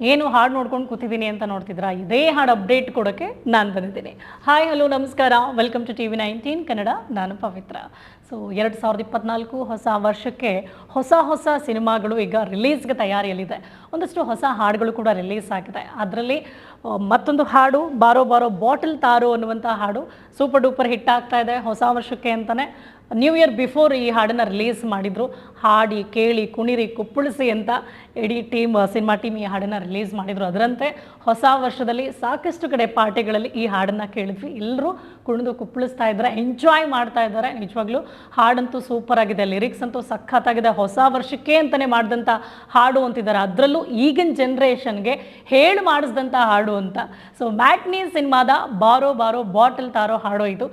ಏನು ಹಾಡು ನೋಡ್ಕೊಂಡು ಕೂತಿದ್ದೀನಿ ಅಂತ ನೋಡ್ತಿದ್ರಾ? ಇದೇ ಹಾಡು ಅಪ್ಡೇಟ್ ಕೊಡೋಕ್ಕೆ ನಾನು ಬಂದಿದ್ದೀನಿ. ಹಾಯ್ ಹಲೋ ನಮಸ್ಕಾರ. Welcome to T V nineteen Kannada ನಾನು ಪವಿತ್ರ. ಸೊ ಎರಡು ಸಾವಿರದ ಇಪ್ಪತ್ನಾಲ್ಕು ಹೊಸ ವರ್ಷಕ್ಕೆ ಹೊಸ ಹೊಸ ಸಿನಿಮಾಗಳು ಈಗ ರಿಲೀಸ್ಗೆ ತಯಾರಿಯಲ್ಲಿದೆ. ಒಂದಷ್ಟು ಹೊಸ ಹಾಡುಗಳು ಕೂಡ ರಿಲೀಸ್ ಆಗಿದೆ. ಅದರಲ್ಲಿ ಮತ್ತೊಂದು ಹಾಡು, ಬಾರೋ ಬಾರೋ ಬಾಟಲ್ ತಾರೋ ಅನ್ನುವಂಥ ಹಾಡು ಸೂಪರ್ ಡೂಪರ್ ಹಿಟ್ ಆಗ್ತಾ ಇದೆ ಹೊಸ ವರ್ಷಕ್ಕೆ ಅಂತಲೇ ನ್ಯೂ ಇಯರ್ ಬಿಫೋರ್ ಈ ಹಾಡನ್ನು ರಿಲೀಸ್ ಮಾಡಿದರು. ಹಾಡಿ, ಕೇಳಿ, ಕುಣಿರಿ, ಕುಪ್ಪಳಿಸಿ ಅಂತ ಇಡೀ ಟೀಮ್, ಸಿನಿಮಾ ಟೀಮ್ ಈ ಹಾಡನ್ನು ರಿಲೀಸ್ ಮಾಡಿದರು. ಅದರಂತೆ ಹೊಸ ವರ್ಷದಲ್ಲಿ ಸಾಕಷ್ಟು ಕಡೆ ಪಾರ್ಟಿಗಳಲ್ಲಿ ಈ ಹಾಡನ್ನು ಕೇಳಿದ್ವಿ. ಎಲ್ಲರೂ ಕುಣಿದು ಕುಪ್ಪಳಿಸ್ತಾ ಇದ್ದಾರೆ. ಎಂಜಾಯ್ ಮಾಡ್ತಾ ಇದ್ದಾರೆ. ನಿಜವಾಗ್ಲೂ ಹಾಡಂತೂ ಸೂಪರ್ ಆಗಿದೆ, ಲಿರಿಕ್ಸ್ ಅಂತೂ ಸಖತ್ತಾಗಿದೆ, ಹೊಸ ವರ್ಷಕ್ಕೆ ಅಂತಲೇ ಮಾಡಿದಂಥ ಹಾಡು ಅಂತಿದ್ದಾರೆ. ಅದರಲ್ಲೂ ಈಗಿನ ಜನ್ರೇಷನ್ಗೆ ಹೇಳಿ ಮಾಡಿಸಿದಂಥ ಹಾಡು ಅಂತ. ಸೊ ಮ್ಯಾಟ್ನಿ ಸಿನಿಮಾದ ಬಾರೋ ಬಾರೋ ಬಾಟಲ್ ತಾರೋ ಹಾಡು ಇದು.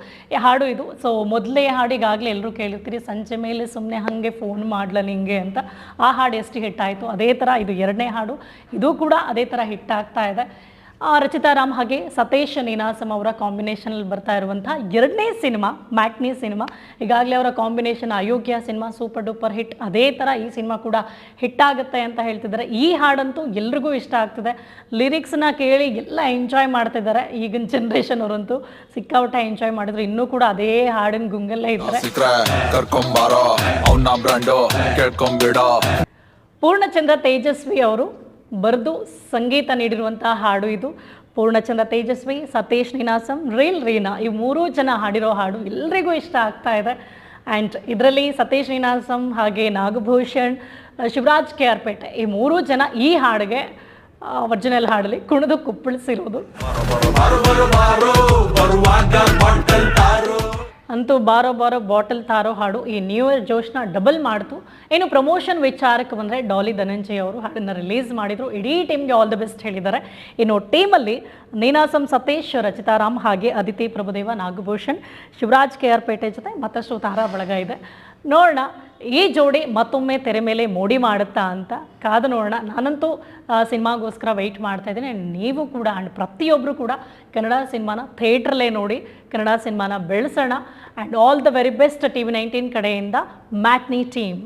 ಹಾಡು ಇದು. ಸೊ ಮೊದಲೇ ಹಾಡಿಗಾಗಲೇ ಎಲ್ಲರೂ ಕೇಳಿರ್ತೀರಿ, ಸಂಜೆ ಮೇಲೆ ಸುಮ್ಮನೆ ಹಾಗೆ ಫೋನ್ ಮಾಡ್ಲ ನಿಂಗೆ ಅಂತ. ಆ ಹಾಡು ಎಷ್ಟು ಹಿಟ್ ಆಯಿತು? ಅದೇ ಥರ ಇದು ಎರಡನೇ ಹಾಡು. ಇದು ಕೂಡ ಅದೇ ಥರ ಹಿಟ್ ಆಗ್ತಾ ಇದೆ. ರಚಿತಾ ರಾಮ್ ಹಾಗೆ ಸತೇಶ್ ನೀನಾಸಮ್ ಅವರ ಕಾಂಬಿನೇಷನಲ್ಲಿ ಬರ್ತಾ ಇರುವಂಥ ಎರಡನೇ ಸಿನಿಮಾ ಮ್ಯಾಟ್ನಿ ಸಿನಿಮಾ. ಈಗಾಗಲೇ ಅವರ combination Ayogya cinema super duper hit ಅದೇ ಥರ ಈ ಸಿನಿಮಾ ಕೂಡ ಹಿಟ್ ಆಗುತ್ತೆ ಅಂತ ಹೇಳ್ತಿದ್ದಾರೆ. ಈ ಹಾಡಂತೂ ಎಲ್ರಿಗೂ ಇಷ್ಟ ಆಗ್ತಿದೆ. ಲಿರಿಕ್ಸ್ನ ಕೇಳಿ ಎಲ್ಲ ಎಂಜಾಯ್ ಮಾಡ್ತಿದ್ದಾರೆ. ಈಗಿನ ಜನ್ರೇಷನ್ ಅವರಂತೂ ಸಿಕ್ಕಾಪಟ್ಟೆ ಎಂಜಾಯ್ ಮಾಡಿದ್ರು. ಇನ್ನೂ ಕೂಡ ಅದೇ ಹಾಡಿನ ಗುಂಗಲ್ಲೇ ಇದ್ದಾರೆ. ಪೂರ್ಣಚಂದ್ರ ತೇಜಸ್ವಿ ಅವರು ಬರೆದು ಸಂಗೀತ ನೀಡಿರುವಂತಹ ಹಾಡು ಇದು ಪೂರ್ಣಚಂದ್ರ ತೇಜಸ್ವಿ ಸತೀಶ್ ನಿನಾಸಂ ರೀಲ್ ರೀನಾ ಈ ಮೂರೂ ಜನ ಹಾಡಿರೋ ಹಾಡು ಎಲ್ರಿಗೂ ಇಷ್ಟ ಆಗ್ತಾ ಇದೆ ಆ್ಯಂಡ್ ಇದರಲ್ಲಿ ಸತೀಶ್ ನಿನಾಸಂ ಹಾಗೆ ನಾಗಭೂಷಣ್ ಶಿವರಾಜ್ ಕೆ ಆರ್ ಪೇಟೆ ಈ ಮೂರೂ ಜನ ಈ ಹಾಡಿಗೆ ಒರಿಜಿನಲ್ ಹಾಡಲ್ಲಿ ಕುಣಿದು ಕುಪ್ಪಳಿಸಿರೋದು ಅಂತೂ ಬಾರೋ ಬಾರೋ ಬಾಟಲ್ ತಾರೋ ಹಾಡು ಈ ನ್ಯೂ ಇಯರ್ ಜೋಶ್ನ ಡಬಲ್ ಮಾಡ್ತು. ಏನು ಪ್ರಮೋಷನ್ ವಿಚಾರಕ್ಕೆ ಬಂದರೆ ಡಾಲಿ ಧನಂಜಯ್ ಅವರು ಹಾಡನ್ನು ರಿಲೀಸ್ ಮಾಡಿದರು. ಇಡೀ ಟೀಮ್ಗೆ ಆಲ್ ದ ಬೆಸ್ಟ್ ಹೇಳಿದ್ದಾರೆ. ಇನ್ನು ಟೀಮಲ್ಲಿ ನೀನಾಸಂ ಸತೀಶ್ ರಚಿತಾರಾಮ್ ಹಾಗೆ ಅದಿತಿ ಪ್ರಭುದೇವ, ನಾಗಭೂಷಣ್, ಶಿವರಾಜ್ ಕೆ ಆರ್ ಪೇಟೆ ಜೊತೆ ಮತ್ತಷ್ಟು ತಾರಾ ಬಳಗ ಇದೆ. ನೋಡೋಣ, ಈ ಜೋಡಿ ಮತ್ತೊಮ್ಮೆ ತೆರೆ ಮೇಲೆ ಮೋಡಿ ಮಾಡುತ್ತಾ ಅಂತ ಕಾದು ನೋಡೋಣ. ನಾನಂತೂ ಸಿನಿಮಾಗೋಸ್ಕರ ವೆಯ್ಟ್ ಮಾಡ್ತಾ ಇದ್ದೀನಿ. ಆ್ಯಂಡ್ ನೀವು ಕೂಡ ಆ್ಯಂಡ್ ಪ್ರತಿಯೊಬ್ಬರು ಕೂಡ ಕನ್ನಡ ಸಿನಿಮಾನ ಥಿಯೇಟ್ರಲ್ಲೇ ನೋಡಿ, ಕನ್ನಡ ಸಿನಿಮಾನ ಬೆಳೆಸೋಣ. And all the very best T V nineteen ಕಡೆಯಿಂದ ಮ್ಯಾಟ್ನಿ ಟೀಮ್